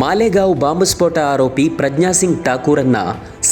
ಮಾಲೆಗಾಂವ್ bomb ಸ್ಫೋಟ ಆರೋಪಿ ಪ್ರಜ್ಞಾ ಸಿಂಗ್ ಠಾಕೂರನ್ನ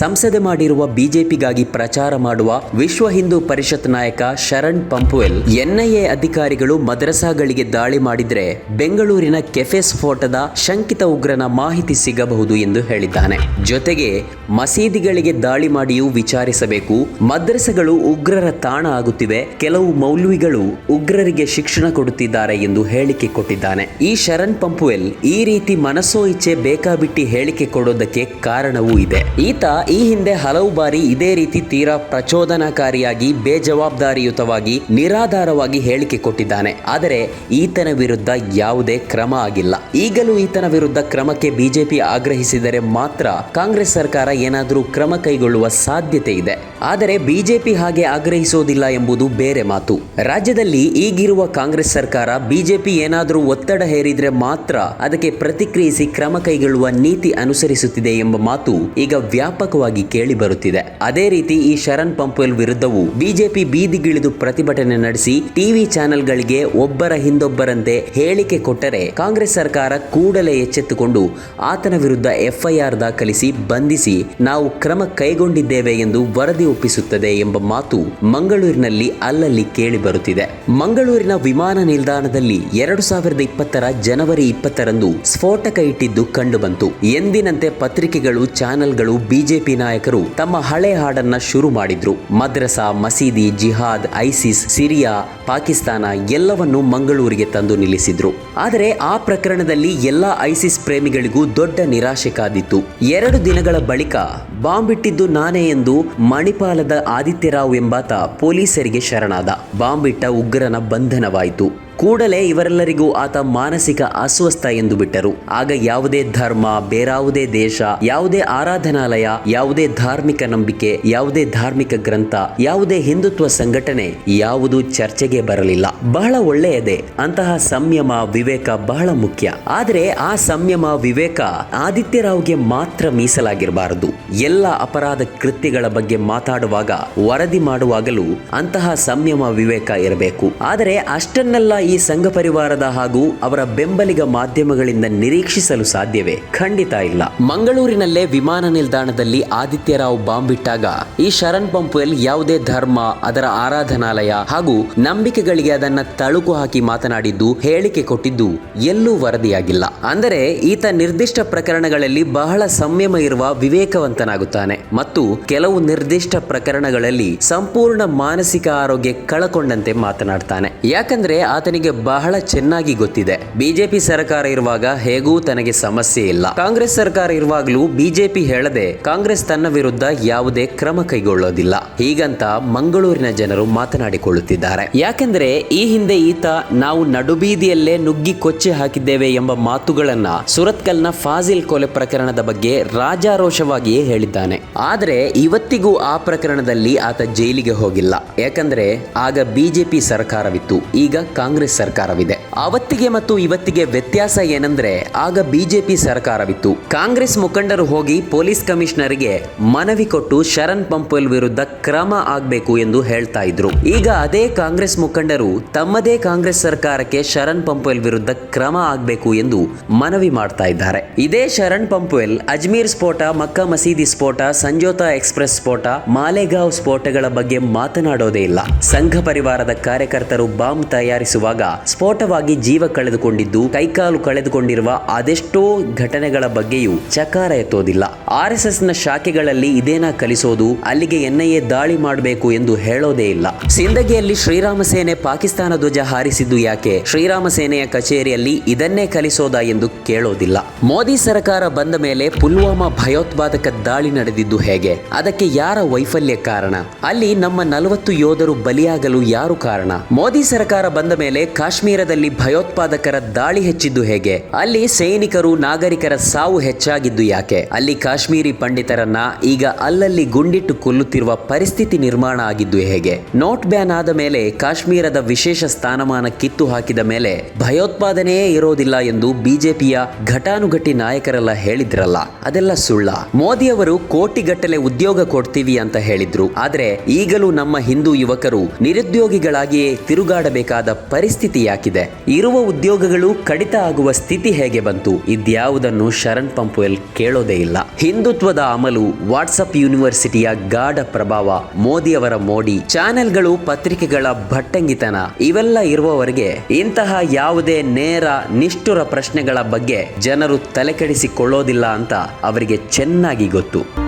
ಸಂಸದೆ ಮಾಡಿರುವ ಬಿಜೆಪಿಗಾಗಿ ಪ್ರಚಾರ ಮಾಡುವ ವಿಶ್ವ ಹಿಂದೂ ಪರಿಷತ್ ನಾಯಕ ಶರಣ್ ಪಂಪುವೆಲ್ ಎನ್ಐಎ ಅಧಿಕಾರಿಗಳು ಮದ್ರಸಾಗಳಿಗೆ ದಾಳಿ ಮಾಡಿದ್ರೆ ಬೆಂಗಳೂರಿನ ಕೆಫೆ ಸ್ಫೋಟದ ಶಂಕಿತ ಉಗ್ರನ ಮಾಹಿತಿ ಸಿಗಬಹುದು ಎಂದು ಹೇಳಿದ್ದಾನೆ. ಜೊತೆಗೆ ಮಸೀದಿಗಳಿಗೆ ದಾಳಿ ಮಾಡಿಯೂ ವಿಚಾರಿಸಬೇಕು. ಮದ್ರಸಗಳು ಉಗ್ರರ ತಾಣ ಆಗುತ್ತಿವೆ. ಕೆಲವು ಮೌಲ್ವಿಗಳು ಉಗ್ರರಿಗೆ ಶಿಕ್ಷಣ ಕೊಡುತ್ತಿದ್ದಾರೆ ಎಂದು ಹೇಳಿಕೆ ಕೊಟ್ಟಿದ್ದಾನೆ. ಈ ಶರಣ್ ಪಂಪುವೆಲ್ ಈ ರೀತಿ ಮನಸೋ ಇಚ್ಛೆ ಬೇಕಾಬಿಟ್ಟಿ ಹೇಳಿಕೆ ಕೊಡೋದಕ್ಕೆ ಕಾರಣವೂ ಇದೆ. ಈತ ಈ ಹಿಂದೆ ಹಲವು ಬಾರಿ ಇದೇ ರೀತಿ ತೀರಾ ಪ್ರಚೋದನಕಾರಿಯಾಗಿ, ಬೇಜವಾಬ್ದಾರಿಯುತವಾಗಿ, ನಿರಾಧಾರವಾಗಿ ಹೇಳಿಕೆ ಕೊಟ್ಟಿದ್ದಾನೆ. ಆದರೆ ಈತನ ವಿರುದ್ಧ ಯಾವುದೇ ಕ್ರಮ ಆಗಿಲ್ಲ. ಈಗಲೂ ಈತನ ವಿರುದ್ಧ ಕ್ರಮಕ್ಕೆ ಬಿಜೆಪಿ ಆಗ್ರಹಿಸಿದರೆ ಮಾತ್ರ ಕಾಂಗ್ರೆಸ್ ಸರ್ಕಾರ ಏನಾದರೂ ಕ್ರಮ ಕೈಗೊಳ್ಳುವ ಸಾಧ್ಯತೆ ಇದೆ. ಆದರೆ ಬಿಜೆಪಿ ಹಾಗೆ ಆಗ್ರಹಿಸೋದಿಲ್ಲ ಎಂಬುದು ಬೇರೆ ಮಾತು. ರಾಜ್ಯದಲ್ಲಿ ಈಗಿರುವ ಕಾಂಗ್ರೆಸ್ ಸರ್ಕಾರ ಬಿಜೆಪಿ ಏನಾದರೂ ಒತ್ತಡ ಹೇರಿದ್ರೆ ಮಾತ್ರ ಅದಕ್ಕೆ ಪ್ರತಿಕ್ರಿಯಿಸಿ ಕ್ರಮ ಕೈಗೊಳ್ಳುವ ನೀತಿ ಅನುಸರಿಸುತ್ತಿದೆ ಎಂಬ ಮಾತು ಈಗ ವ್ಯಾಪಕವಾಗಿ ಕೇಳಿ ಬರುತ್ತಿದೆ ಅದೇ ರೀತಿ ಈ ಶರಣ್ ಪಂಪ್ವೆಲ್ ವಿರುದ್ಧವೂ ಬಿಜೆಪಿ ಬೀದಿಗಿಳಿದು ಪ್ರತಿಭಟನೆ ನಡೆಸಿ ಟಿವಿ ಚಾನೆಲ್ಗಳಿಗೆ ಒಬ್ಬರ ಹಿಂದೊಬ್ಬರಂತೆ ಹೇಳಿಕೆ ಕೊಟ್ಟರೆ ಕಾಂಗ್ರೆಸ್ ಸರ್ಕಾರ ಕೂಡಲೇ ಎಚ್ಚೆತ್ತುಕೊಂಡು ಆತನ ವಿರುದ್ಧ ಎಫ್ಐಆರ್ ದಾಖಲಿಸಿ ಬಂಧಿಸಿ ನಾವು ಕ್ರಮ ಕೈಗೊಂಡಿದ್ದೇವೆ ಎಂದು ವರದಿ ಒಪ್ಪಿಸುತ್ತದೆ ಎಂಬ ಮಾತು ಮಂಗಳೂರಿನಲ್ಲಿ ಅಲ್ಲಲ್ಲಿ ಕೇಳಿ ಬರುತ್ತಿದೆ. ಮಂಗಳೂರಿನ ವಿಮಾನ ನಿಲ್ದಾಣದಲ್ಲಿ ಎರಡು ಸಾವಿರದ ಇಪ್ಪತ್ತರ ಜನವರಿ ಇಪ್ಪತ್ತರಂದು ಸ್ಫೋಟಕ ಇಟ್ಟಿದ್ದು ಕಂಡುಬಂತು. ಎಂದಿನಂತೆ ಪತ್ರಿಕೆಗಳು, ಚಾನೆಲ್ಗಳು, ಬಿಜೆಪಿ ನಾಯಕರು ತಮ್ಮ ಹಳೆ ಹಾಡನ್ನ ಶುರು ಮಾಡಿದ್ರು. ಮದ್ರಸಾ, ಮಸೀದಿ, ಜಿಹಾದ್, ಐಸಿಸ್, ಸಿರಿಯಾ, ಪಾಕಿಸ್ತಾನ ಎಲ್ಲವನ್ನೂ ಮಂಗಳೂರಿಗೆ ತಂದು ನಿಲ್ಲಿಸಿದ್ರು. ಆದರೆ ಆ ಪ್ರಕರಣದಲ್ಲಿ ಎಲ್ಲಾ ಐಸಿಸ್ ಪ್ರೇಮಿಗಳಿಗೂ ದೊಡ್ಡ ನಿರಾಶೆ ಕಾದಿತ್ತು. ಎರಡು ದಿನಗಳ ಬಳಿಕ ಬಾಂಬ್ ಇಟ್ಟಿದ್ದು ನಾನೇ ಎಂದು ಮಣಿಪಾಲದ ಆದಿತ್ಯರಾವ್ ಎಂಬಾತ ಪೊಲೀಸರಿಗೆ ಶರಣಾದ. ಬಾಂಬ್ ಇಟ್ಟ ಉಗ್ರನ ಬಂಧನವಾಯಿತು. ಕೂಡಲೇ ಇವರೆಲ್ಲರಿಗೂ ಆತ ಮಾನಸಿಕ ಅಸ್ವಸ್ಥ ಎಂದು ಬಿಟ್ಟರು. ಆಗ ಯಾವುದೇ ಧರ್ಮ, ಬೇರಾವುದೇ ದೇಶ, ಯಾವುದೇ ಆರಾಧನಾಲಯ, ಯಾವುದೇ ಧಾರ್ಮಿಕ ನಂಬಿಕೆ, ಯಾವುದೇ ಧಾರ್ಮಿಕ ಗ್ರಂಥ, ಯಾವುದೇ ಹಿಂದುತ್ವ ಸಂಘಟನೆ ಯಾವುದು ಚರ್ಚೆಗೆ ಬರಲಿಲ್ಲ. ಬಹಳ ಒಳ್ಳೆಯದೇ, ಅಂತಹ ಸಂಯಮ, ವಿವೇಕ ಬಹಳ ಮುಖ್ಯ. ಆದರೆ ಆ ಸಂಯಮ, ವಿವೇಕ ಆದಿತ್ಯರಾವ್ಗೆ ಮಾತ್ರ ಮೀಸಲಾಗಿರಬಾರದು. ಎಲ್ಲ ಅಪರಾಧ ಕೃತ್ಯಗಳ ಬಗ್ಗೆ ಮಾತಾಡುವಾಗ ವರದಿ ಮಾಡುವಾಗಲೂ ಅಂತಹ ಸಂಯಮ, ವಿವೇಕ ಇರಬೇಕು. ಆದರೆ ಅಷ್ಟನ್ನೆಲ್ಲ ಈ ಸಂಘ ಪರಿವಾರದ ಹಾಗೂ ಅವರ ಬೆಂಬಲಿಗ ಮಾಧ್ಯಮಗಳಿಂದ ನಿರೀಕ್ಷಿಸಲು ಸಾಧ್ಯವೇ? ಖಂಡಿತ ಇಲ್ಲ. ಮಂಗಳೂರಿನಲ್ಲೇ ವಿಮಾನ ನಿಲ್ದಾಣದಲ್ಲಿ ಆದಿತ್ಯರಾವ್ ಬಾಂಬ್ ಇಟ್ಟಾಗ, ಈ ಶರಣ್ ಪಂಪುವೆಲ್ ಯಾವುದೇ ಧರ್ಮ, ಅದರ ಆರಾಧನಾಲಯ ಹಾಗೂ ನಂಬಿಕೆಗಳಿಗೆ ಅದನ್ನ ತಳುಕು ಹಾಕಿ ಮಾತನಾಡಿದ್ದು, ಹೇಳಿಕೆ ಕೊಟ್ಟಿದ್ದು ಎಲ್ಲೂ ವರದಿಯಾಗಿಲ್ಲ. ಅಂದರೆ ಈತ ನಿರ್ದಿಷ್ಟ ಪ್ರಕರಣಗಳಲ್ಲಿ ಬಹಳ ಸಂಯಮ ಇರುವ ವಿವೇಕವಂತನಾಗುತ್ತಾನೆ. ಮತ್ತು ಕೆಲವು ನಿರ್ದಿಷ್ಟ ಪ್ರಕರಣಗಳಲ್ಲಿ ಸಂಪೂರ್ಣ ಮಾನಸಿಕ ಆರೋಗ್ಯ ಕಳಕೊಂಡಂತೆ ಮಾತನಾಡ್ತಾನೆ. ಯಾಕಂದ್ರೆ ಆತನಿಗೆ ಬಹಳ ಚೆನ್ನಾಗಿ ಗೊತ್ತಿದೆ. ಬಿಜೆಪಿ ಸರ್ಕಾರ ಇರುವಾಗ ಹೇಗೂ ತನಗೆ ಸಮಸ್ಯೆ ಇಲ್ಲ. ಕಾಂಗ್ರೆಸ್ ಸರ್ಕಾರ ಇರುವಾಗಲೂ ಬಿಜೆಪಿ ಹೇಳದೆ ಕಾಂಗ್ರೆಸ್ ತನ್ನ ವಿರುದ್ಧ ಯಾವುದೇ ಕ್ರಮ ಕೈಗೊಳ್ಳೋದಿಲ್ಲ. ಹೀಗಂತ ಮಂಗಳೂರಿನ ಜನರು ಮಾತನಾಡಿಕೊಳ್ಳುತ್ತಿದ್ದಾರೆ. ಯಾಕೆಂದ್ರೆ ಈ ಹಿಂದೆ ಈತ ನಾವು ನಡುಬೀದಿಯಲ್ಲೇ ನುಗ್ಗಿ ಕೊಚ್ಚೆ ಹಾಕಿದ್ದೇವೆ ಎಂಬ ಮಾತುಗಳನ್ನ ಸುರತ್ಕಲ್ನ ಫಾಜಿಲ್ ಕೊಲೆ ಪ್ರಕರಣದ ಬಗ್ಗೆ ರಾಜಾರೋಷವಾಗಿಯೇ ಹೇಳಿದ್ದಾನೆ. ಆದರೆ ಇವತ್ತಿಗೂ ಆ ಪ್ರಕರಣದಲ್ಲಿ ಆತ ಜೈಲಿಗೆ ಹೋಗಿಲ್ಲ. ಯಾಕಂದ್ರೆ ಆಗ ಬಿಜೆಪಿ ಸರ್ಕಾರವಿತ್ತು. ಈಗ ಕಾಂಗ್ರೆಸ್ ಸರ್ಕಾರವಿದೆ. ಅವತ್ತಿಗೆ ಮತ್ತು ಇವತ್ತಿಗೆ ವ್ಯತ್ಯಾಸ ಏನಂದ್ರೆ ಆಗ ಬಿಜೆಪಿ ಸರ್ಕಾರವಿತ್ತು. ಕಾಂಗ್ರೆಸ್ ಮುಖಂಡರು ಹೋಗಿ ಪೊಲೀಸ್ ಕಮಿಷನರ್ಗೆ ಮನವಿ ಕೊಟ್ಟು ಶರಣ್ ಪಂಪುವೆಲ್ ವಿರುದ್ಧ ಕ್ರಮ ಆಗಬೇಕು ಎಂದು ಹೇಳ್ತಾ ಇದ್ರು. ಈಗ ಅದೇ ಕಾಂಗ್ರೆಸ್ ಮುಖಂಡರು ತಮ್ಮದೇ ಕಾಂಗ್ರೆಸ್ ಸರ್ಕಾರಕ್ಕೆ ಶರಣ್ ಪಂಪ್ವೆಲ್ ವಿರುದ್ಧ ಕ್ರಮ ಆಗಬೇಕು ಎಂದು ಮನವಿ ಮಾಡ್ತಾ ಇದ್ದಾರೆ. ಇದೇ ಶರಣ್ ಪಂಪುವೆಲ್ ಅಜ್ಮೀರ್ ಸ್ಫೋಟ, ಮಕ್ಕಾ ಮಸೀದಿ ಸ್ಫೋಟ, ಸಂಜೋತಾ ಎಕ್ಸ್ಪ್ರೆಸ್ ಸ್ಫೋಟ, ಮಾಲೆಗಾಂವ್ ಸ್ಫೋಟಗಳ ಬಗ್ಗೆ ಮಾತನಾಡೋದೇ ಇಲ್ಲ. ಸಂಘ ಪರಿವಾರದ ಕಾರ್ಯಕರ್ತರು ಬಾಂಬ್ ತಯಾರಿಸುವಾಗ ಸ್ಫೋಟವಾಗಿ ಜೀವ ಕಳೆದುಕೊಂಡಿದ್ದು, ಕೈಕಾಲು ಕಳೆದುಕೊಂಡಿರುವ ಅದೆಷ್ಟೋ ಘಟನೆಗಳ ಬಗ್ಗೆಯೂ ಚಕಾರ ಎತ್ತೋದಿಲ್ಲ. ಆರ್ ಎಸ್ ಎಸ್ನ ಶಾಖೆಗಳಲ್ಲಿ ಇದೇನ ಕಲಿಸೋದು, ಅಲ್ಲಿಗೆ ಎನ್ಐಎ ದಾಳಿ ಮಾಡಬೇಕು ಎಂದು ಹೇಳೋದೇ ಇಲ್ಲ. ಸಿಂದಗಿಯಲ್ಲಿ ಶ್ರೀರಾಮ ಸೇನೆ ಪಾಕಿಸ್ತಾನ ಧ್ವಜ ಹಾರಿಸಿದ್ದು ಯಾಕೆ? ಶ್ರೀರಾಮ ಸೇನೆಯ ಕಚೇರಿಯಲ್ಲಿ ಇದನ್ನೇ ಕಲಿಸೋದಾ ಎಂದು ಕೇಳೋದಿಲ್ಲ. ಮೋದಿ ಸರ್ಕಾರ ಬಂದ ಮೇಲೆ ಪುಲ್ವಾಮಾ ಭಯೋತ್ಪಾದಕ ದಾಳಿ ನಡೆದಿದ್ದು ಹೇಗೆ? ಅದಕ್ಕೆ ಯಾರ ವೈಫಲ್ಯ ಕಾರಣ? ಅಲ್ಲಿ ನಮ್ಮ ನಲವತ್ತು ಯೋಧರು ಬಲಿಯಾಗಲು ಯಾರು ಕಾರಣ? ಮೋದಿ ಸರ್ಕಾರ ಬಂದ ಮೇಲೆ ಕಾಶ್ಮೀರದಲ್ಲಿ ಭಯೋತ್ಪಾದಕರ ದಾಳಿ ಹೆಚ್ಚಿದ್ದು ಹೇಗೆ? ಅಲ್ಲಿ ಸೈನಿಕರು, ನಾಗರಿಕರ ಸಾವು ಹೆಚ್ಚಾಗಿದ್ದು ಯಾಕೆ? ಅಲ್ಲಿ ಕಾಶ್ಮೀರಿ ಪಂಡಿತರನ್ನ ಈಗ ಅಲ್ಲಲ್ಲಿ ಗುಂಡಿಟ್ಟು ಕೊಲ್ಲುತ್ತಿರುವ ಪರಿಸ್ಥಿತಿ ನಿರ್ಮಾಣ ಆಗಿದ್ದು ಹೇಗೆ? ನೋಟ್ ಬ್ಯಾನ್ ಆದ ಮೇಲೆ ಕಾಶ್ಮೀರದ ವಿಶೇಷ ಸ್ಥಾನಮಾನ ಕಿತ್ತು ಹಾಕಿದ ಮೇಲೆ ಭಯೋತ್ಪಾದನೆಯೇ ಇರೋದಿಲ್ಲ ಎಂದು ಬಿಜೆಪಿಯ ಘಟಾನುಘಟಿ ನಾಯಕರೆಲ್ಲ ಹೇಳಿದ್ರಲ್ಲ, ಅದೆಲ್ಲ ಸುಳ್ಳ. ಮೋದಿ ಅವರು ಕೋಟಿಗಟ್ಟಲೆ ಉದ್ಯೋಗ ಕೊಡ್ತೀವಿ ಅಂತ ಹೇಳಿದ್ರು. ಆದ್ರೆ ಈಗಲೂ ನಮ್ಮ ಹಿಂದೂ ಯುವಕರು ನಿರುದ್ಯೋಗಿಗಳಾಗಿಯೇ ತಿರುಗಾಡಬೇಕಾದ ಪರಿಸ್ಥಿತಿ ಯಾಕಿದೆ? ಇರುವ ಉದ್ಯೋಗಗಳು ಕಡಿತ ಆಗುವ ಸ್ಥಿತಿ ಹೇಗೆ ಬಂತು? ಇದ್ಯಾವುದನ್ನು ಶರಣ್ ಪಂಪ್ವೆಲ್ ಕೇಳೋದೇ ಇಲ್ಲ. ಹಿಂದುತ್ವದ ಅಮಲು, ವಾಟ್ಸಪ್ ಯೂನಿವರ್ಸಿಟಿಯ ಗಾಢ ಪ್ರಭಾವ ಮೋದಿಯವರ ಮೋಡಿ, ಚಾನೆಲ್ಗಳು, ಪತ್ರಿಕೆಗಳ ಭಟ್ಟಂಗಿತನ, ಇವೆಲ್ಲ ಇರುವವರೆಗೆ ಇಂತಹ ಯಾವುದೇ ನೇರ, ನಿಷ್ಠುರ ಪ್ರಶ್ನೆಗಳ ಬಗ್ಗೆ ಜನರು ತಲೆಕೆಡಿಸಿಕೊಳ್ಳೋದಿಲ್ಲ ಅಂತ ಅವರಿಗೆ ಚೆನ್ನಾಗಿ ಗೊತ್ತು.